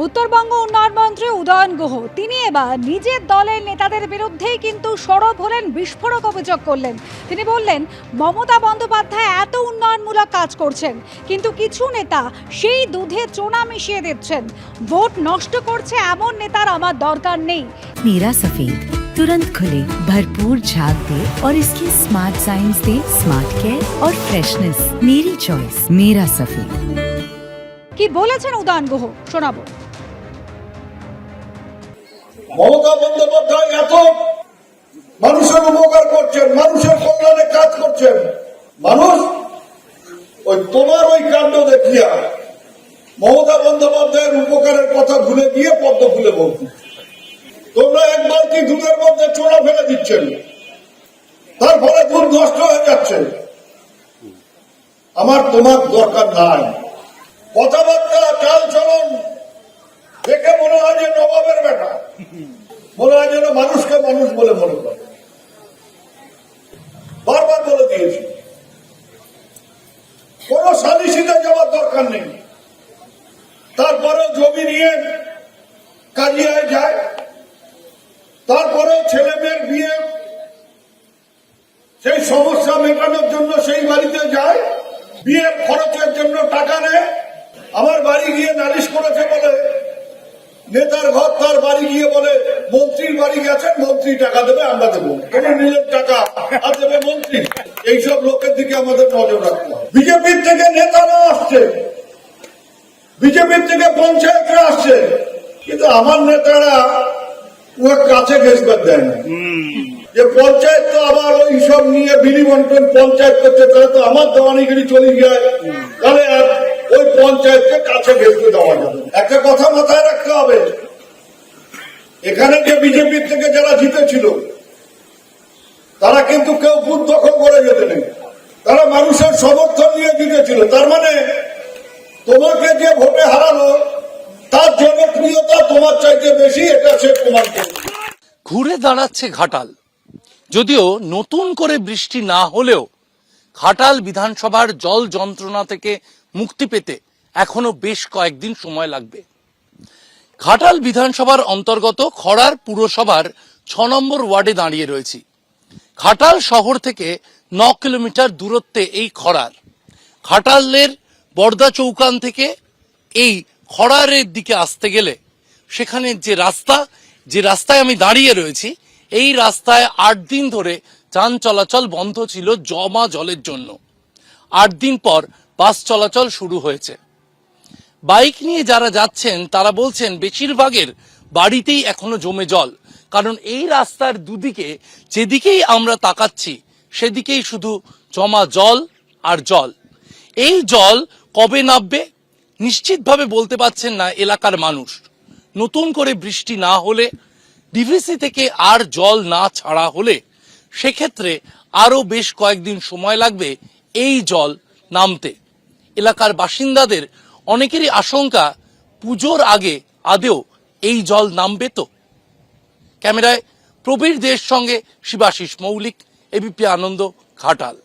উত্তরবঙ্গ উন্নয়ন মন্ত্রী উদয়ন গুহ তিনি এবার নিজের দলের নেতাদের বিরুদ্ধেই কিন্তু সরব হলেন বিস্ফোরক অভিযোগ করলেন তিনি বললেন মমতা বন্দ্যোপাধ্যায় এত উন্নয়নমূলক কাজ করছেন কিন্তু কিছু নেতা সেই দুধে চোনা মিশিয়ে দিচ্ছেন ভোট নষ্ট করছে এমন নেতার আমার দরকার নেই मेरा सफेद तुरंत खुले भरपूर झाग दे और इसकी स्मार्ट साइंस दे स्मार्ट केयर और फ्रेशनेस मेरी चॉइस मेरा सफेद কি বলেছেন উদয়ন গুহ শোনাবো মমতা বন্দ্যোপাধ্যায় এত মানুষের উপকার করছেন, মানুষের কল্যাণে কাজ করছেন। মানুষ, ওই তোমার ওই কাণ্ড দেখিয়া মমতা বন্দ্যোপাধ্যায়ের উপকারের কথা ভুলে গিয়ে পদ্ম ফুলে বলছি তোমরা এক বালতি দুধের মধ্যে চোরা ফেলে দিচ্ছেন? তার ফলে দুধ নষ্ট হয়ে যাচ্ছে। আমার তোমার দরকার নাই। কথাবার্তা চাল চলন দেখে মনে হয় যে নবাবের বেটা। মনে হয় যেন মানুষকে মানুষ বলে মনে করে। বারবার বলে দিয়েছি। কোন সালিসিতে যাওয়ার দরকার নেই। তারপরে জমি নিয়ে কাজিয়ায় যায়। তারপরে ছেলে মেয়ের বিয়ে। সেই সমস্যা মেটানোর জন্য সেই বাড়িতে যায়। বিয়ে খরচের জন্য টাকা নেয়। আমার বাড়ি গিয়ে নালিশ করেছে বলে নেতার ঘর তার বাড়ি গিয়ে বলে, মন্ত্রীর বাড়ি গেছেন, মন্ত্রী টাকা দেবে, আমরা দেবো। কোন নিজের টাকা, আর দেবে মন্ত্রী। এইসব লোকের দিকে আমাদের নজর রাখতে হবে। বিজেপির থেকে নেতারা আসছে। বিজেপির থেকে পঞ্চায়েতরা আসছে। কিন্তু আমার নেতারা ওর কাছে ঘেসবার দেয় না। যে পঞ্চায়েত তো আবার ওই সব নিয়ে বিলি বন্টন পঞ্চায়েত করছে, তাহলে তো আমার দেওয়ানিগিরি চলে যায়। তাহলে ওই পঞ্চায়েতকে কাছে ঘেসতে দেওয়া যাবে একটা কথা মাথায় এখানে যে বিজেপির থেকে যারা জিতেছিল, তারা কিন্তু কেউ বুথ দখল করে যেতে নেই। তারা মানুষের সমর্থন নিয়ে জিতেছিল। তার মানে তোমাকে যে ভোটে হারালো, তার জনপ্রিয়তা তোমার চাইতে বেশি, এটা সে প্রমাণ ঘুরে দাঁড়াচ্ছে ঘাটাল। যদিও নতুন করে বৃষ্টি না হলেও ঘাটাল বিধানসভার জল যন্ত্রণা থেকে মুক্তি পেতে এখনও বেশ কয়েকদিন সময় লাগবে। ঘাটাল বিধানসভার অন্তর্গত খড়ার পুরসভার ছ নম্বর ওয়ার্ডে দাঁড়িয়ে রয়েছি। ঘাটাল শহর থেকে ন কিলোমিটার দূরত্বে এই খড়ার। ঘাটালের বর্দা চৌকান থেকে এই খড়ারের দিকে আসতে গেলে সেখানে যে রাস্তা, যে রাস্তায় আমি দাঁড়িয়ে রয়েছি, এই রাস্তায় আট দিন ধরে যান চলাচল বন্ধ ছিল জমা জলের জন্য। আট দিন পর বাস চলাচল শুরু হয়েছে। বাইক নিয়ে যারা যাচ্ছেন, তারা বলছেন বেশিরভাগের বাড়িতেই এখনও জমে জল। কারণ এই রাস্তার দুদিকে যেদিকেই আমরা তাকাচ্ছি, সেদিকেই শুধু জমা জল আর জল। এই জল কবে নামবে, নিশ্চিতভাবে বলতে পারছেন না এলাকার মানুষ। নতুন করে বৃষ্টি না হলে ডিভিসি থেকে আর জল না ছাড়া হলে, সেক্ষেত্রে আরও বেশ কয়েকদিন সময় লাগবে এই জল নামতে। এলাকার বাসিন্দাদের অনেকেরই আশঙ্কা, পুজোর আগে আদেও এই জল নামবে তো? ক্যামেরায় প্রবীর দের সঙ্গে শিবাশিস মৌলিক এবিপি আনন্দ ঘাটাল।